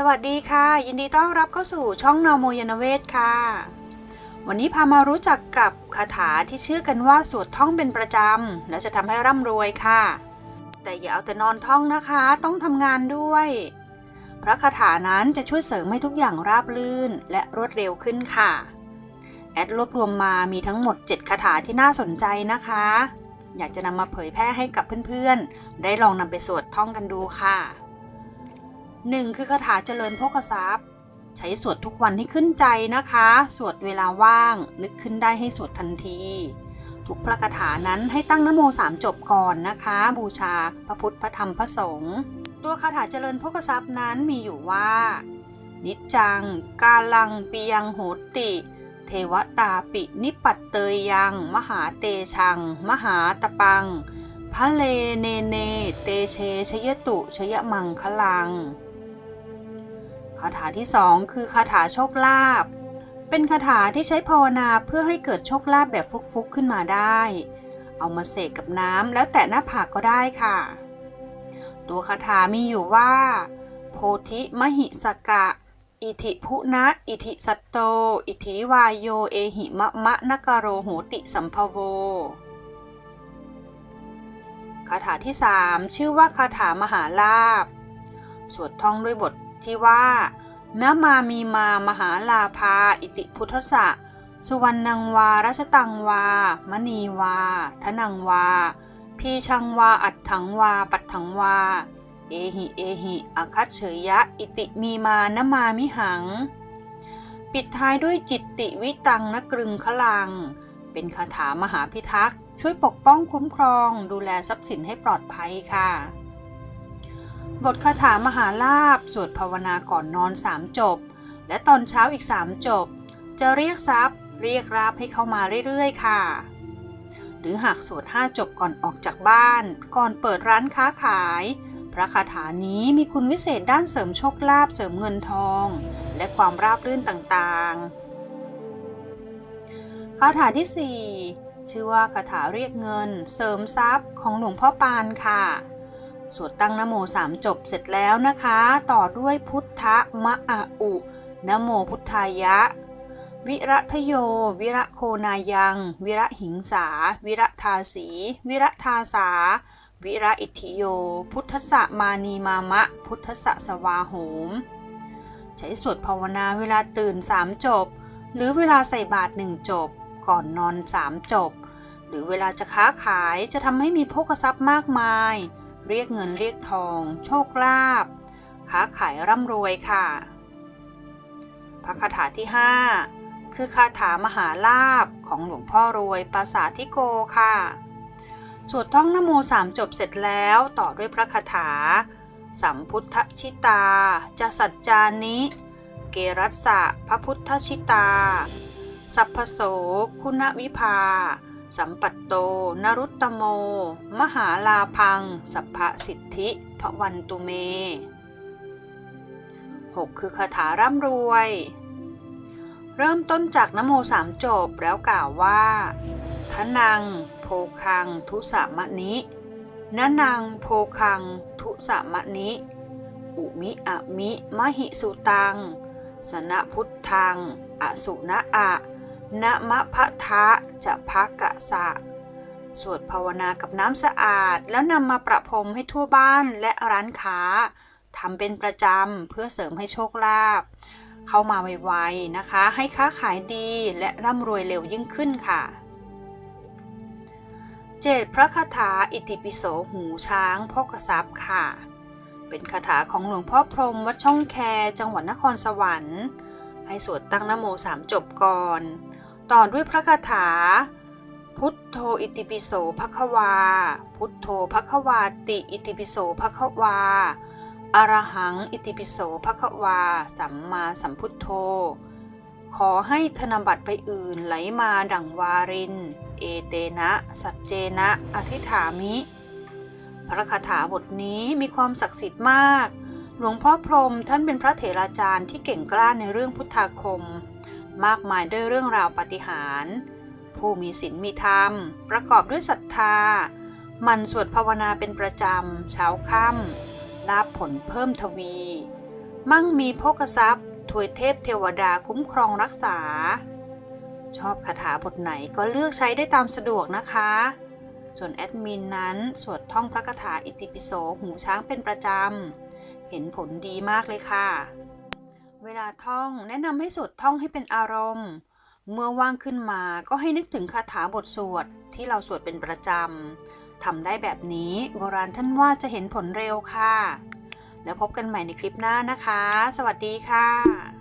สวัสดีค่ะ ยินดีต้อนรับเข้าสู่ช่องนอโมยานเวศค่ะ วันนี้พามารู้จักกับคาถาที่เชื่อกันว่าสวดท่องเป็นประจำ แล้วจะทำให้ร่ำรวยค่ะ แต่อย่าเอาแต่นอนท่องนะคะ ต้องทำงานด้วย พระคาถานั้นจะช่วยเสริมให้ทุกอย่างราบรื่นและรวดเร็วขึ้นค่ะ แอดรวบรวมมามีทั้งหมด 7 คาถาที่น่าสนใจนะคะ อยากจะนำมาเผยแพร่ให้กับเพื่อนๆ ได้ลองนำไปสวดท่องกันดูค่ะ หนึ่งคือคาถาเจริญโภคทรัพย์ ใช้สวดทุกวันให้ขึ้นใจนะคะ สวดเวลาว่าง นึกขึ้นได้ให้สวดทันที ทุกพระคาถานั้นให้ตั้งนโมสามจบก่อนนะคะ บูชาพระพุทธพระธรรมพระสงฆ์ตัวคาถาเจริญโภคทรัพย์นั้นมีอยู่ว่า นิจจัง กาลังปียังโหติ เทวตาปินิปัตเตยยัง มหาเตชัง มหาตะปังพระเลเนเน เตเชชยตุ ชยมังคลัง คาถาที่สองคือคาถาโชคลาภเป็นคาถาที่ใช้ภาวนาเพื่อให้เกิดโชคลาภแบบฟุกๆขึ้นมาได้ เอามาเสกกับน้ำแล้วแตะหน้าผากก็ได้ค่ะ ตัวคาถามีอยู่ว่า โพธิมหิสกะ อิธิพุนะ อิธิสัตโต อิธิวายโย เอหิมะมะนกโรโหติสัมภโว คาถาที่สามชื่อว่าคาถามหาลาภ สวดท่องด้วยบท ที่ว่าแม้มามีมามหาลาภาอิติพุทธะสุวรรณังวารัชตังวา มณีวา ทนังวา พีชังวา อัดถังวา ปัดถังวา เอหิ เอหิอคัตเฉยยะ อิติมีมานมามิหัง ปิดท้ายด้วยจิตติวิตังนกรึงคลัง เป็นคาถามหาพิทักษ์ ช่วยปกป้องคุ้มครอง ดูแลทรัพย์สินให้ปลอดภัยค่ะ บทคาถามหาลาบสวดภาวนาก่อนนอนสามจบ และตอนเช้าอีกสามจบ จะเรียกทรัพย์ เรียกราบให้เข้ามาเรื่อยๆ ค่ะ หรือหากสวดห้าจบก่อนออกจากบ้าน ก่อนเปิดร้านค้าขาย พระคาถานี้มีคุณวิเศษด้านเสริมโชคลาภเสริมเงินทอง และความราบรื่นต่างๆ คาถาที่ 4 ชื่อว่าคาถาเรียกเงิน เสริมทรัพย์ของหลวงพ่อปานค่ะ สวดตั้งนโมสามจบเสร็จแล้วนะคะ ต่อด้วยพุทธมะอะอุนโมพุทธายะ วิรัทโย วิระโคนายัง วิระหิงสา วิระทาสี วิระทาสา วิระอิทิโย พุทธสะมานีมามะ พุทธสะสวาโหม ใช้สวดภาวนาเวลาตื่นสามจบ หรือเวลาใส่บาตรหนึ่งจบ ก่อนนอนสามจบ หรือเวลาจะค้าขายจะทำให้มีโภคทรัพย์มากมาย เรียกเงินเรียกทอง โชคลาภค้าขายร่ำรวยค่ะ พระคาถาที่ 5 คือคาถามหาลาภของหลวงพ่อรวยปราสาทิโกค่ะ สวดท่องนโมสามจบเสร็จแล้วต่อด้วยพระคาถา สัมพุทธชิตา จะสัจจานิ เกรัสสะพระพุทธชิตา สัพพโสคุณวิภา สัมปัตโต นรุตตโม มหาลาพัง สัพพสิทธิพระวันตุเม 6 คือคาถาร่ำรวย เริ่มต้นจากนโมสามจบแล้วกล่าวว่าทนัง โพคัง ทุสามะนินนัง โพคัง ทุสามะนิ อุมิอะมิ มหิสุตัง สนะพุทธัง อสุนะอะ นะมะพะทะจะพักกะสะ สวดภาวนากับน้ำสะอาด แล้วนำมาประพรมให้ทั่วบ้านและร้านค้าทำเป็นประจำเพื่อเสริมให้โชคลาภเข้ามาไวๆนะคะ ให้ค้าขายดีและร่ำรวยเร็วยิ่งขึ้นค่ะเจดพระคาถาอิติปิโสหูช้างพกทรัพย์ค่ะ เป็นคาถาของหลวงพ่อพรมวัดช่องแคจังหวัดนครสวรรค์ ให้สวดตั้งนโมสามจบก่อน ต่อด้วยพระคาถา พุทโธอิติปิโสภควา พุทโธภควาติอิติปิโสภควาอรหังอิติปิโสภควา สัมมาสัมพุทโธ ขอให้ธนบัตรไปอื่นไหลมาดังวาริน เอเตนะ สัจเจนะ อธิฐามิ พระคาถาบทนี้มีความศักดิ์สิทธิ์มาก หลวงพ่อพรมท่านเป็นพระเถราจารย์ที่เก่งกล้าในเรื่องพุทธาคม มากมายด้วยเรื่องราวปาฏิหาริย์ผู้มีศีลมีธรรม ประกอบด้วยศรัทธา มันสวดภาวนาเป็นประจำ เช้าค่ำลาบผลเพิ่มทวี มั่งมีโภคทรัพย์ถวยเทพเทวดาคุ้มครองรักษา ชอบคาถาบทไหนก็เลือกใช้ได้ตามสะดวกนะคะ ส่วนแอดมินนั้นสวดท่องพระคาถาอิติปิโสหูช้างเป็นประจำ เห็นผลดีมากเลยค่ะ เวลาท่องแนะนำให้สวดท่องให้เป็นอารมณ์ เมื่อว่างขึ้นมาก็ให้นึกถึงคาถาบทสวดที่เราสวดเป็นประจำทำได้แบบนี้โบราณท่านว่าจะเห็นผลเร็วค่ะ แล้วพบกันใหม่ในคลิปหน้านะคะ สวัสดีค่ะ